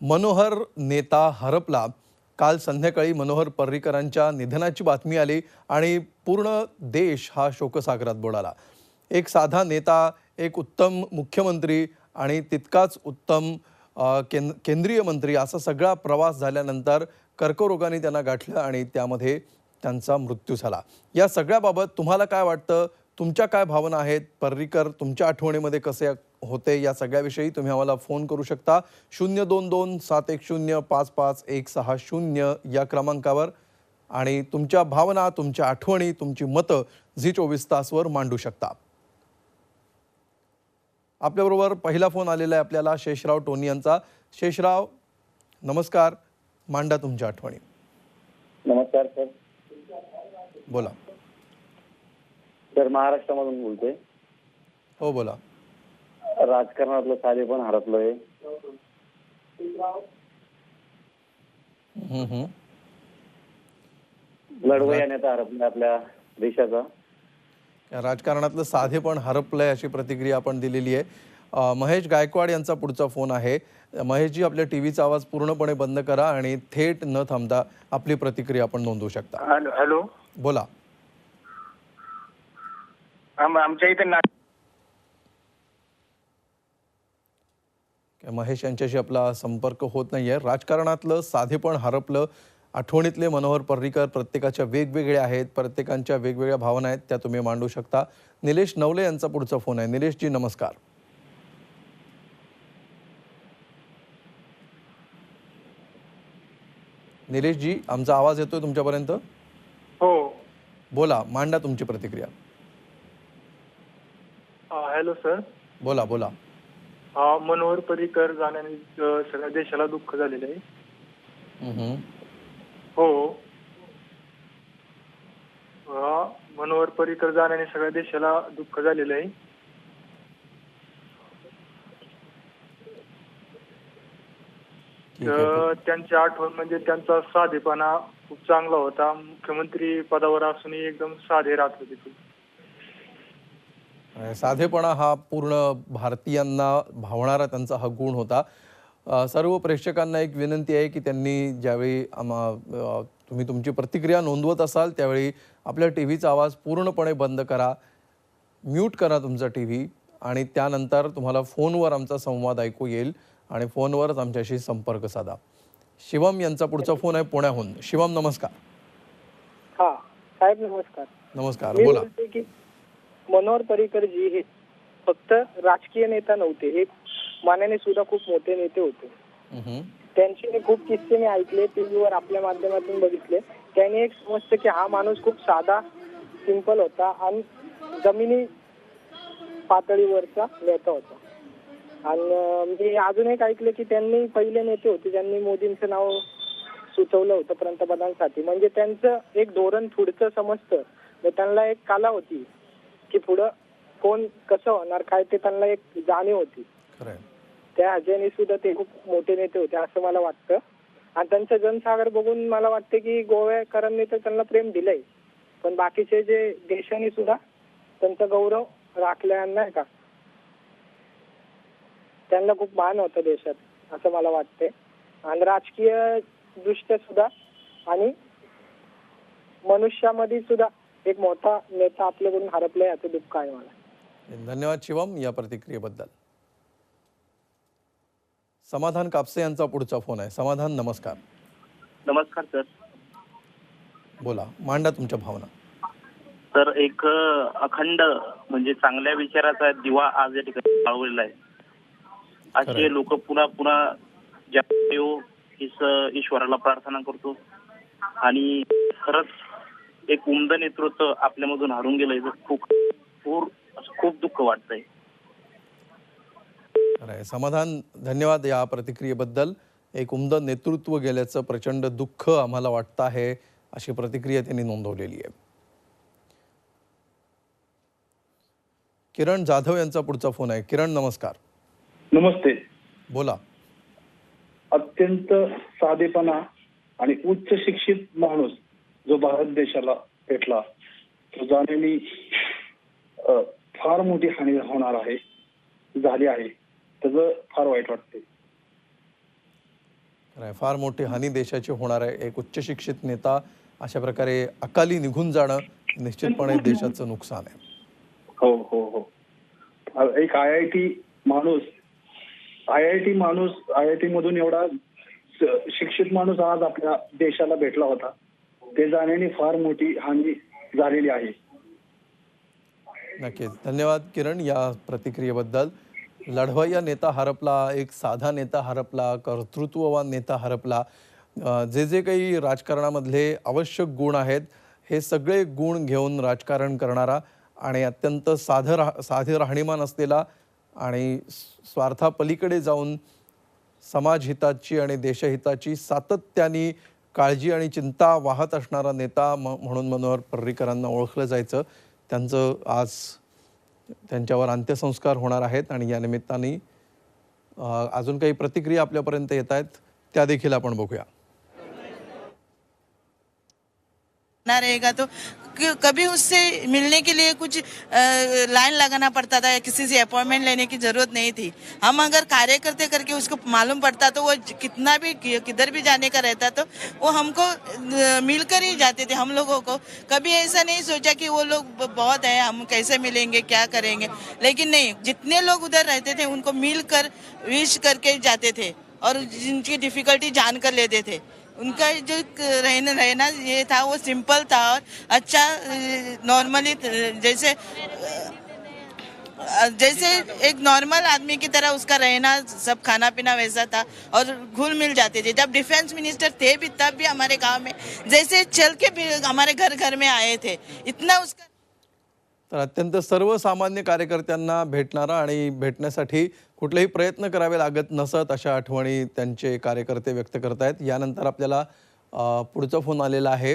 मनोहर नेता हरपला. काल संध्याकाळी मनोहर पर्रीकरांच्या निधनाची बातमी आली आणि पूर्ण देश हा शोकसागरात बुडाला. एक साधा नेता एक उत्तम मुख्यमंत्री आणि तितकाच उत्तम केंद केंद्रीय मंत्री असा सगळा प्रवास झाल्यानंतर कर्करोगाने त्यांना गाठलं आणि त्यामध्ये त्यांचा मृत्यू झाला. या सगळ्याबाबत तुम्हाला काय वाटतं? तुमच्या काय भावना आहेत? पर्रीकर तुमच्या आठवणीमध्ये कसे होते या सगळ्याविषयी तुम्ही आम्हाला फोन करू शकता. शून्य दोन दोन सात एक शून्य पाच पाच एक सहा शून्य या क्रमांकावर. आणि तुमच्या भावना तुमच्या आठवणी तुमची मतं झी चोवीस तासवर मांडू शकता. आपल्याबरोबर पहिला फोन आलेला आहे आपल्याला शेषराव टोनी यांचा. शेषराव नमस्कार. मांडा तुमच्या आठवणी. नमस्कार सर. बोला. सर महाराष्ट्रामधून बोलतोय. हो बोला. राजकारणातलं साधे पण हरपलोय. हम्म, हम्म. लढवई या नेता हरपलाय आपल्या देशाचा. राजकारणातलं साधेपण हरपलंय अशी प्रतिक्रिया आपण दिलेली आहे. महेश गायकवाड यांचा पुढचा फोन आहे. महेशजी आपल्या टीव्हीचा आवाज पूर्णपणे बंद करा आणि थेट न थांबता आपली प्रतिक्रिया आपण नोंदवू शकता. Hello hello. बोला. आम- आमच्या इथे महेश यांच्याशी आपला संपर्क होत नाहीये. राजकारणातलं साधेपण हरपलं. आठवणीतले मनोहर पर्रीकर प्रत्येकाच्या वेगवेगळ्या आहेत प्रत्येकांच्या वेगवेगळ्या भावना आहेत त्या तुम्ही मांडू शकता. निलेश नवले यांचा पुढचा फोन आहे. निलेशजी नमस्कार. निलेशजी आमचा आवाज येतोय तुमच्यापर्यंत? हो. बोला मांडा तुमची प्रतिक्रिया. Hello sir. बोला बोला. मनोहर पर्रीकर जाण्याने सगळ्या देशाला दुःख झालेलं आहे. हो. हा मनोहर पर्रीकर जाण्याने सगळ्या देशाला दुःख झालेलं आहे. त्यांची आठवण म्हणजे त्यांचा साधेपणा खूप चांगला होता. मुख्यमंत्री पदावर असूनही एकदम साधे राहत होते साधेपणा हा पूर्ण भारतीयांना भावणारा त्यांचा हा गुण होता. सर्व प्रेक्षकांना एक विनंती आहे की त्यांनी ज्यावेळी आम्हा तुम्ही तुमची प्रतिक्रिया नोंदवत असाल त्यावेळी आपल्या टी व्हीचा आवाज पूर्णपणे बंद करा म्यूट करा तुमचा टी व्ही आणि त्यानंतर तुम्हाला फोनवर आमचा संवाद ऐकू येईल आणि फोनवरच आमच्याशी संपर्क साधा. शिवम यांचा पुढचा फोन आहे पुण्याहून. शिवम नमस्कार. हा साहेब नमस्कार. नमस्कार बोला. मनोहर पर्रीकर जी हे फक्त राजकीय नेता नव्हते. हे मानाने सुद्धा खूप मोठे नेते होते. त्यांचे मी खूप किस्से मी ऐकले टीव्हीवर आपल्या माध्यमातून बघितले. त्याने एक समजतं की हा माणूस खूप साधा सिंपल होता आणि जमिनी पातळीवरचा नेता होता. आणि मी अजून एक ऐकलं की त्यांनी पहिले नेते होते ज्यांनी मोदींचं नाव सुचवलं होतं पंतप्रधानसाठी. म्हणजे त्यांचं एक धोरण पुढचं समजतं. तर त्यांना एक कला होती. की पुढं कोण कसं होणार काय ते त्यांना एक जाणीव होती. त्या ह्याच्याने सुद्धा ते खूप मोठे नेते होते असं मला वाटतं. आणि त्यांचं जनसागर बघून मला वाटतं की गोव्याकरांनी तर त्यांना प्रेम दिलंय. पण बाकीचे जे देशांनी सुद्धा त्यांचा गौरव राखलाय नाही का? त्यांना खूप मान होतं देशात असं मला वाटतंय. आणि राजकीय दृष्ट्या सुद्धा आणि मनुष्यामध्ये सुद्धा एक मोठा नेता आपल्याकडून हरपलाय याचं दुःख आहे मला. धन्यवाद शिवम या प्रतिक्रियेबद्दल. समाधान कापसे यांचा पुढचा फोन आहे. समाधान नमस्कार. नमस्कार सर. बोला मांडा तुमच्या भावना. तर एक अखंड म्हणजे चांगल्या विचाराचा दिवा आज या ठिकाणी माळवलेला आहे. असे लोक पुन्हा पुन्हा ज्या ईश्वराला प्रार्थना करतो. आणि खरंच एक उमद नेतृत्व आपल्यामधून हरून गेलंय खूप खूप असं खूप दुःख वाटतंय. समाधान धन्यवाद या प्रतिक्रियेबद्दल. एक उमद नेतृत्व गेल्याचं प्रचंड दुःख आम्हाला वाटतं आहे अशी प्रतिक्रिया त्यांनी नोंदवलेली आहे. किरण जाधव यांचा पुढचा फोन आहे. किरण नमस्कार. नमस्ते. बोला. अत्यंत साधेपणा आणि उच्च शिक्षित माणूस जो भारत देशाला भेटला तो जाण्याने फार मोठी हानी होणार आहे झाली आहे. त्याचं फार वाईट वाटते. फार मोठी हानी देशाची होणार आहे. एक उच्च शिक्षित नेता अशा प्रकारे अकाली निघून जाणं निश्चितपणे देशाचं नुकसान आहे. हो हो हो. एक आय आय टी माणूस आय आय टी माणूस आय आय टी मधून एवढा शिक्षित माणूस आज आपल्या देशाला भेटला होता. ते जाण्याने फार मोठी हानी झालेली आहे. नक्कीच. धन्यवाद किरण या प्रतिक्रियेबद्दल. लढवय्या नेता हरपला एक साधा नेता हरपला कर्तृत्ववान नेता हरपला. जे जे काही राजकारणामधले आवश्यक गुण आहेत हे सगळे गुण घेऊन राजकारण करणारा आणि अत्यंत साधं राह साधे राहणीमान असलेला आणि स्वार्थापलीकडे जाऊन समाजहिताची आणि देशहिताची सातत्याने काळजी आणि चिंता वाहत असणारा नेता म म्हणून मनोहर पर्रीकरांना ओळखलं जायचं. त्यांचं आज त्यांच्यावर अंत्यसंस्कार होणार आहेत आणि या निमित्ताने अजून काही प्रतिक्रिया आपल्यापर्यंत येत आहेत त्या देखील आपण बघूया. ना रहेगा तो कभी उससे मिलने के लिए कुछ लाइन लगाना पड़ता था या किसी से अपॉइंटमेंट लेने की ज़रूरत नहीं थी। हम अगर कार्य करते करके उसको मालूम पड़ता तो वो कितना भी किधर भी जाने का रहता तो वो हमको मिलकर ही जाते थे हम लोगों को। कभी ऐसा नहीं सोचा कि वो लोग बहुत है, हम कैसे मिलेंगे, क्या करेंगे। लेकिन नहीं, जितने लोग उधर रहते थे, उनको मिलकर, विश करके जाते थे और जिनकी डिफिकल्टी जान कर लेते थे। उनका जो रहना रहना ये था, वो सिंपल था और अच्छा नॉर्मली जैसे जैसे एक नॉर्मल आदमी की तरह उसका रहना, सब खाना पीना वैसा था और घुल मिल जाते थे। जब डिफेंस मिनिस्टर थे भी, तब भी हमारे गाँव में, जैसे चल के भी हमारे घर घर में आए थे, इतना उसका तर अत्यंत सर्वसामान्य कार्यकर्त्यांना भेटणारा आणि भेटण्यासाठी कुठलेही प्रयत्न करावे लागत नसत अशा आठवणी त्यांचे कार्यकर्ते व्यक्त करतायत यानंतर आपल्याला पुढचा फोन आलेला आहे.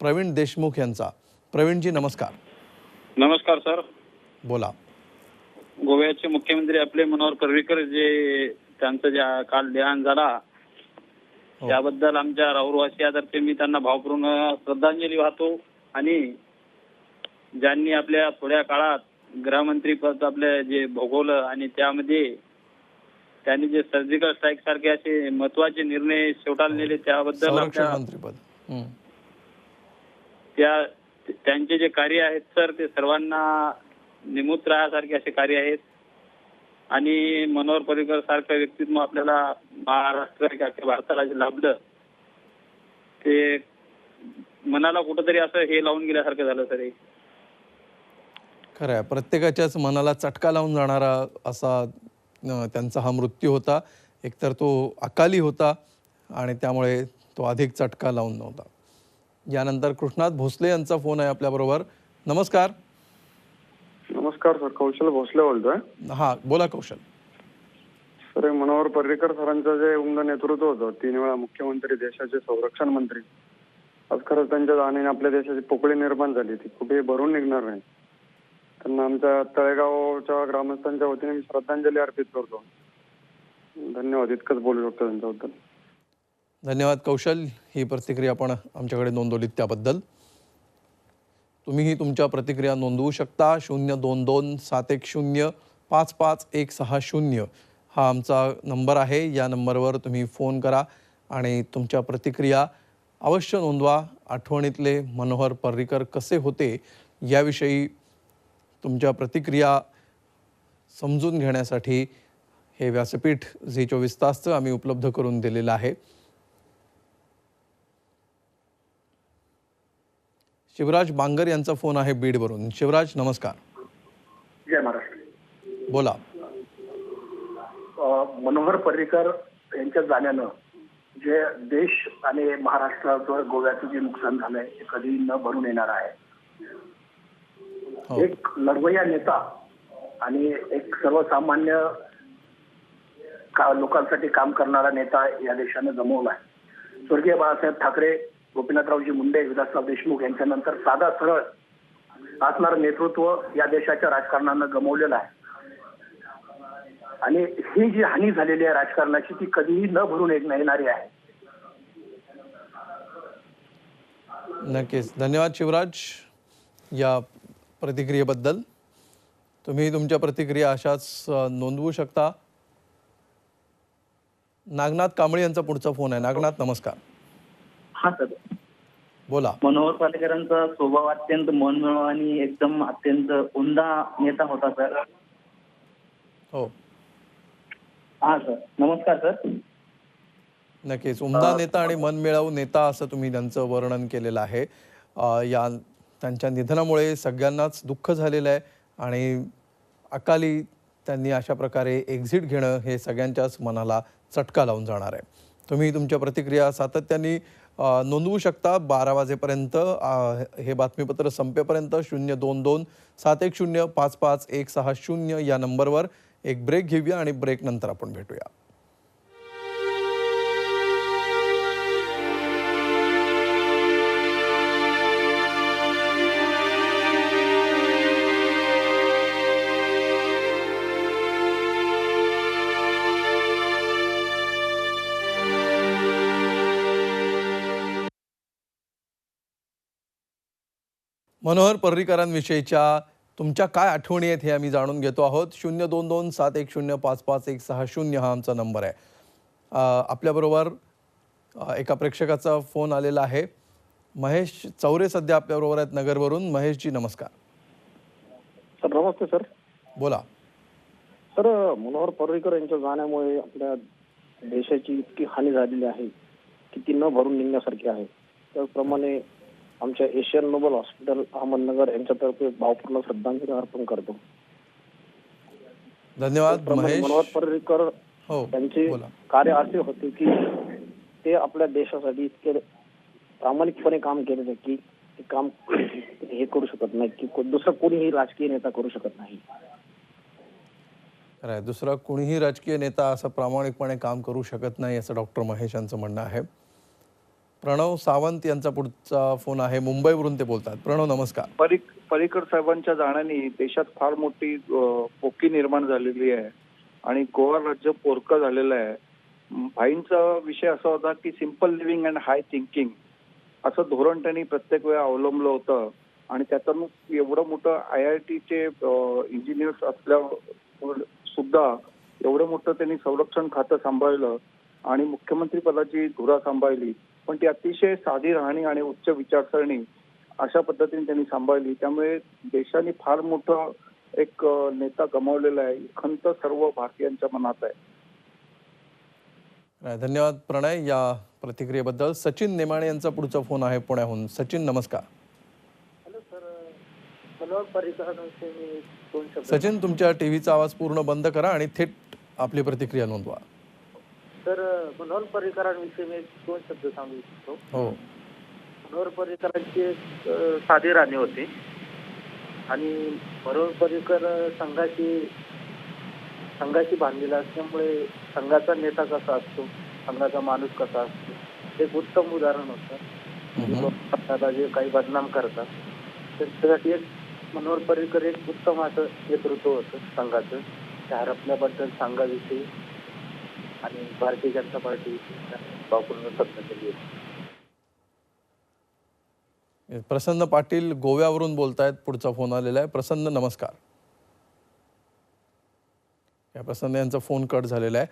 प्रवीण देशमुख यांचा. प्रवीणजी नमस्कार. नमस्कार सर. बोला. गोव्याचे मुख्यमंत्री आपले मनोहर पर्रीकर जे त्यांचं ज्या काल देहांत झाला हो. त्याबद्दल आमच्या राहुरवासियातर्फे मी त्यांना भावपूर्ण श्रद्धांजली वाहतो आणि ज्यांनी आपल्या थोड्या काळात गृहमंत्री पद आपले जे भोगवलं आणि त्यामध्ये त्यांनी जे सर्जिकल स्ट्राईक सारखे असे महत्त्वाचे निर्णय शेवटाळलेले त्याबद्दल आपल्या. त्या त्यांचे जे कार्य आहेत सर ते सर्वांना निमूत राहण्यासारखे असे कार्य आहेत. आणि मनोहर पर्रिकर सारखं व्यक्तित्व आपल्याला महाराष्ट्र भारताला जे लाभलं ते मनाला कुठंतरी असं हे लावून गेल्यासारखं झालं सर हे. खरं आहे. प्रत्येकाच्याच मनाला चटका लावून जाणारा असा त्यांचा हा मृत्यू होता. एकतर तो अकाली होता आणि त्यामुळे तो अधिक चटका लावून नव्हता. यानंतर कृष्णात भोसले यांचा फोन आहे आपल्याबरोबर नमस्कार. नमस्कार सर कौशल भोसले बोलतोय. हां बोला कौशल. सर मनोहर पर्रीकर सरांचं जे उमद नेतृत्व होतं तीन वेळा मुख्यमंत्री देशाचे संरक्षण मंत्री. आज खरंच त्यांच्या जाण्याने आपल्या देशाची पोकळी निर्माण झाली ती कुठेही भरून निघणार नाही. त्यांना आमच्या तळेगावच्या ग्रामस्थांच्या वतीने मी श्रद्धांजली अर्पित करतो. धन्यवाद इतकंच बोलू शकतो त्यांच्याबद्दल. धन्यवाद कौशल. ही प्रतिक्रिया आपण आमच्याकडे नोंदवली त्याबद्दल. तुम्हीही तुमच्या प्रतिक्रिया नोंदवू शकता. शून्य दोन दोन सात एक शून्य पाच पाच एक सहा शून्य हा आमचा नंबर आहे. या नंबरवर तुम्ही फोन करा आणि तुमच्या प्रतिक्रिया अवश्य नोंदवा. आठवणीतले मनोहर पर्रीकर कसे होते याविषयी तुमच्या प्रतिक्रिया समजून घेण्यासाठी हे व्यासपीठ झी चोवीस तासचं आम्ही उपलब्ध करून दिलेलं आहे. शिवराज बांगर यांचा फोन आहे बीडवरून. शिवराज नमस्कार. जय महाराष्ट्र. बोला. मनोहर पर्रीकर यांच्या जाण्यानं जे देश आणि महाराष्ट्राचं गोव्याचं जे नुकसान झालंय ते कधी न भरून येणार आहे. एक लढवय्या नेता आणि एक सर्वसामान्य का- लोकांसाठी काम करणारा नेता या देशानं गमावला आहे स्वर्गीय बाळासाहेब ठाकरे गोपीनाथरावजी मुंडे विलासराव देशमुख यांच्यानंतर साधा सरळ असणारं नेतृत्व या देशाच्या राजकारणानं गमावलेलं आहे. आणि ही जी हानी झालेली आहे राजकारणाची ती कधीही न भरून येत- येणारी आहे. नक्कीच. धन्यवाद शिवराज. या प्रतिक्रियेबद्दल तुम्ही तुमच्या प्रतिक्रिया अशाच नोंदवू शकता. नागनाथ कांबळे यांचा पुढचा फोन आहे. नागनाथ नमस्कार. हा सर. बोला. मनोहर पालेकरांचा स्वभाव अत्यंत मनमिळावू आणि एकदम अत्यंत उमदा नेता होता सर. हो. हा सर. नमस्कार सर. नक्कीच. उमदा नेता आणि मनमिळावू नेता असं तुम्ही त्यांचं वर्णन केलेलं आहे. या त्यांच्या निधनामुळे सगळ्यांनाच दुःख झालेलं आहे आणि अकाली त्यांनी अशा प्रकारे एक्झिट घेणं हे सगळ्यांच्याच मनाला चटका लावून जाणार आहे. तुम्ही तुमच्या प्रतिक्रिया सातत्याने नोंदवू शकता. बारा वाजेपर्यंत हे बातमीपत्र संपेपर्यंत शून्य दोन दोन सात एक शून्य पाच पाच एक सहा शून्य या नंबरवर एक ब्रेक घेऊया आणि ब्रेकनंतर आपण भेटूया. मनोहर पर्रीकरांविषयीच्या तुमच्या काय आठवणी आहेत हे आम्ही जाणून घेतो आहोत. शून्य दोन दोन सात एक शून्य पाच पाच एक सहा शून्य हा आमचा नंबर आहे. आपल्याबरोबर एका प्रेक्षकाचा फोन आलेला आहे. महेश चौरे सध्या आपल्याबरोबर आहेत नगरवरून. महेशजी नमस्कार. सर नमस्ते सर. बोला. सर मनोहर पर्रीकर यांच्या जाण्यामुळे आपल्या देशाची इतकी हानी झालेली आहे की ती न भरून निघण्यासारखी आहे. त्याचप्रमाणे आमच्या एशियन नोबल हॉस्पिटल अहमदनगर यांच्यातर्फे भावपूर्ण श्रद्धांजली अर्पण करतो. धन्यवाद मनोहर पर्रीकर हो यांचे बोला. कार्य असे होते की ते आपल्या देशासाठी इतके प्रामाणिकपणे काम केलेले की ते काम हे करू शकत नाही की दुसरं कोणीही राजकीय नेता करू शकत नाही. दुसरा कुणीही राजकीय नेता असं प्रामाणिकपणे काम करू शकत नाही असं डॉक्टर महेश यांचं म्हणणं आहे. प्रणव सावंत यांचा पुढचा फोन आहे. मुंबईवरून ते बोलतात. प्रणव नमस्कार. परिक पर्रिकर साहेबांच्या जाण्याने देशात फार मोठी पोकी निर्माण झालेली आहे आणि गोवा राज्य पोरकं झालेलं आहे. भाईंचा विषय असा होता की simple living and high thinking असं धोरण त्यांनी प्रत्येक वेळा अवलंबलं होतं. आणि त्यातून एवढं मोठं आय आय टीचे इंजिनियर्स असल्या सुद्धा एवढं मोठं त्यांनी संरक्षण खातं सांभाळलं आणि मुख्यमंत्री पदाची धुरा सांभाळली. पण ती अतिशय साधी राहणी आणि उच्च विचारसरणी अशा पद्धतीने त्यांनी सांभाळली. त्यामुळे देशाने फार मोठं एक नेता गमावलेला आहे. खंत सर्व भारतीयांच्या मनात आहे. धन्यवाद प्रणय या प्रतिक्रियेबद्दल. सचिन नेमाणे यांचा पुढचा फोन आहे पुण्याहून. सचिन नमस्कार. सचिन तुमच्या टीव्हीचा आवाज पूर्ण बंद करा आणि थेट आपली प्रतिक्रिया नोंदवा. तर मनोहर पर्रीकरांविषयी मी दोन शब्द सांगू इच्छितो. हो. मनोहर पर्रीकरांची एक अ, साधी राणी होती. आणि मनोहर पर्रीकर संघाची संघाशी बांधलेला असल्यामुळे संघाचा नेता कसा असतो संघाचा माणूस कसा असतो हे एक उत्तम उदाहरण होतं. लोकांना जे काही बदनाम करतात त्यांच्यासाठी एक मनोहर पर्रीकर एक उत्तम असं नेतृत्व होतं संघाचं. त्या हरपल्याबद्दल संघाविषयी आणि भारतीय जनता पार्टी होती. प्रसन्न पाटील गोव्यावरून बोलतायत. पुढचा फोन आलेला आहे. प्रसन्न नमस्कार. या प्रसन्न यांचा फोन कट झालेला आहे.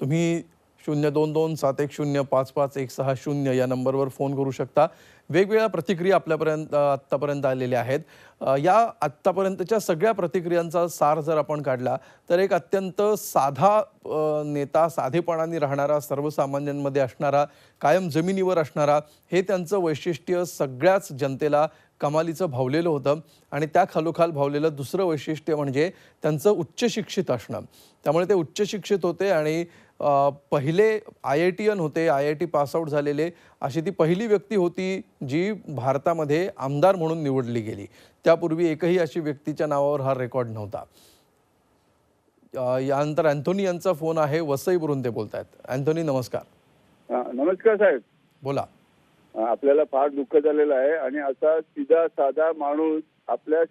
तुम्ही शून्य दोन दोन सात एक शून्य पाच पाच एक सहा शून्य या नंबरवर फोन करू शकता. वेगवेगळ्या प्रतिक्रिया आपल्यापर्यंत आत्तापर्यंत आलेल्या आहेत. या आत्तापर्यंतच्या सगळ्या प्रतिक्रियांचा सार जर आपण काढला तर एक अत्यंत साधा नेता साधेपणाने राहणारा सर्वसामान्यांमध्ये असणारा कायम जमिनीवर असणारा हे त्यांचं वैशिष्ट्य सगळ्याच जनतेला कमालीचं भावलेलं होतं आणि त्या खालोखाल भावलेलं दुसरं वैशिष्ट्य म्हणजे त्यांचं उच्च शिक्षित असणं. त्यामुळे ते उच्च शिक्षित होते आणि पहिले आय आय टी एन होते I I T pass out झालेले अशी ती पहिली व्यक्ती होती जी भारतामध्ये आमदार म्हणून निवडली गेली. त्यापूर्वी एकही अशी व्यक्तीच्या नावावर हा रेकॉर्ड नव्हता. यानंतर अँथोनी यांचा फोन आहे वसईवरून ते बोलत आहेत अँथोनी नमस्कार. नमस्कार साहेब. बोला. आपल्याला फार दुःख झालेलं आहे आणि असा सीधा साधा माणूस आपल्या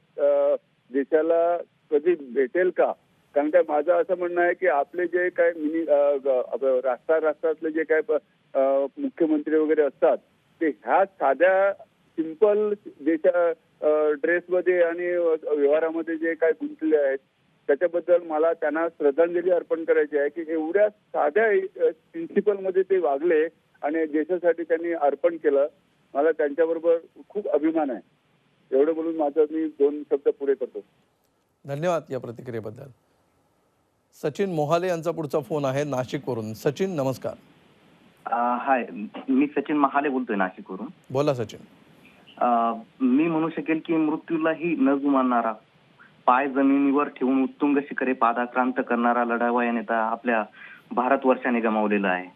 देशाला कधी भेटेल का? कारण काय माझं असं म्हणणं आहे की आपले जे काय मिनी अ, राष्ट्रा राष्ट्रातले जे काय मुख्यमंत्री वगैरे असतात ते ह्या साध्या सिंपल देशा ड्रेसमध्ये आणि व्यवहारामध्ये जे काय गुंतले आहेत त्याच्याबद्दल मला त्यांना श्रद्धांजली अर्पण करायची आहे की एवढ्या साध्या प्रिन्सिपलमध्ये ते वागले आणि देशासाठी त्यांनी अर्पण केलं मला त्यांच्याबरोबर खूप अभिमान आहे. एवढं बोलून माझं मी दोन शब्द पुढे करतो. धन्यवाद या प्रतिक्रियेबद्दल. सचिन मोहाले यांचा पुढचा फोन आहे नाशिकवरून. सचिन नमस्कार. हाय. मी सचिन महाले बोलतोय नाशिकवरून. बोला सचिन. मी म्हणू शकेल की मृत्यूलाही न जुमानणारा पाय जमिनीवर ठेवून उत्तुंग शिखरे पादाक्रांत करणारा लढावया नेता आपल्या भारतवर्षाने गमावलेला आहे.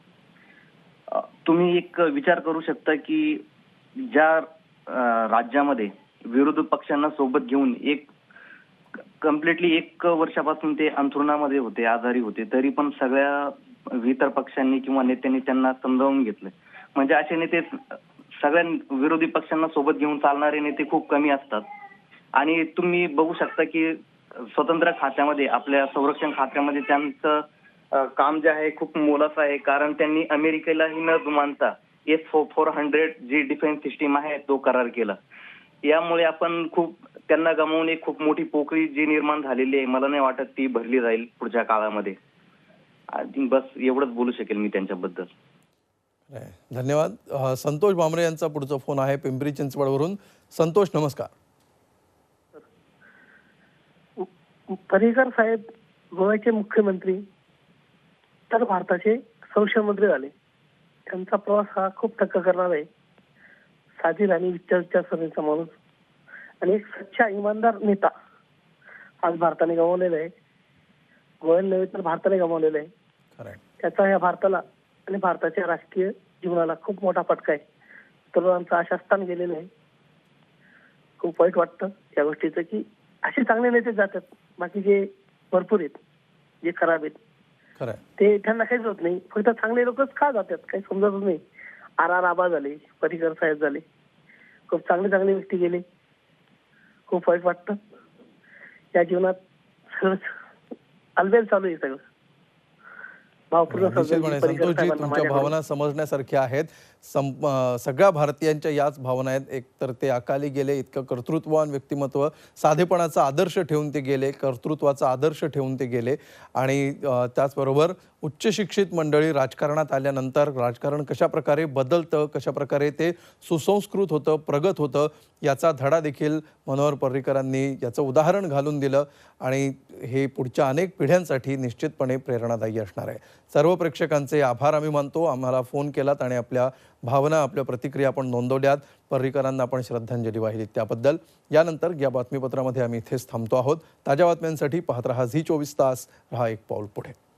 तुम्ही एक विचार करू शकता की ज्या राज्यामध्ये विरोधी पक्षांना सोबत घेऊन एक कम्प्लिटली एक वर्षापासून ते अंथरुणामध्ये होते आजारी होते. तरी पण सगळ्या इतर पक्षांनी किंवा नेत्यांनी त्यांना समजावून घेतलं. म्हणजे असे नेते सगळ्या विरोधी पक्षांना सोबत घेऊन चालणारे नेते खूप कमी असतात. आणि तुम्ही बघू शकता की स्वतंत्र खात्यामध्ये आपल्या संरक्षण खात्यामध्ये त्यांचं काम जे आहे खूप मोलाचं आहे. कारण त्यांनी अमेरिकेलाही न जुमानता एस फोर हंड्रेड जी डिफेन्स सिस्टीम आहे तो करार केला. यामुळे आपण खूप त्यांना गमावून एक खूप मोठी पोकळी जी निर्माण झालेली आहे मला नाही वाटत ती भरली जाईल पुढच्या काळामध्ये. आणि बस एवढंच बोलू शकेल मी त्यांच्याबद्दल. धन्यवाद. संतोष भामरे यांचा पुढचा फोन आहे पिंपरी चिंचवडवरून. संतोष नमस्कार. पर्रिकर साहेब गोव्याचे मुख्यमंत्री तर भारताचे संरक्षण मंत्री झाले. त्यांचा प्रवास हा खूप टक्का करणार आहे. साधील आणि विचार विचारसरणीचा माणूस आणि एक सच्चा इमानदार नेता आज भारताने गमावलेला आहे. गोव्याला नव्हे तर भारताने गमावलेला आहे. त्याचा या भारताला आणि भारताच्या राजकीय जीवनाला खूप मोठा फटका आहे. तरुणांचं आशास्थान गेलेलं आहे. खूप वाईट वाटतं या गोष्टीचं की असे चांगले नेते जातात. बाकीचे भरपूर आहेत जे खराब आहेत ते त्यांना काहीच होत नाही. फक्त चांगले लोकच का जातात? काही समजतच नाही. आर आर आबा झाले परिकर साहेब झाले. खूप चांगले चांगले व्यक्ती गेले खूप वाईट वाटतं. या जीवनात सगळं अलबेल चालू आहे सगळं. भावपूर्ण. भावना समजण्यासारख्या आहेत. सं सगळ्या भारतीयांच्या याच भावना आहेत एक तर ते अकाली गेले इतकं कर्तृत्ववान व्यक्तिमत्व साधेपणाचा आदर्श ठेवून ते गेले कर्तृत्वाचा आदर्श ठेवून ते गेले. आणि त्याचबरोबर उच्च शिक्षित मंडळी राजकारणात आल्यानंतर राजकारण कशा प्रकारे बदलतं कशा प्रकारे ते सुसंस्कृत होतं प्रगत होतं याचा धडा देखील मनोहर पर्रिकरांनी याचं उदाहरण घालून दिलं. आणि हे पुढच्या अनेक पिढ्यांसाठी निश्चितपणे प्रेरणादायी असणार आहे. सर्व प्रेक्षकांचे आभार आम्ही मानतो. आम्हाला फोन केलात आणि आपल्या भावना आपल्या प्रतिक्रिया आपण नोंदवल्यात. पर्रिकरांना आपण श्रद्धांजली वाहिली त्याबद्दल. यानंतर या बातमीपत्रामध्ये आम्ही इथेच थांबतो आहोत. ताज्या बातम्यांसाठी पाहत रहा झी चोवीस तास. रहा एक पाऊल पुढे.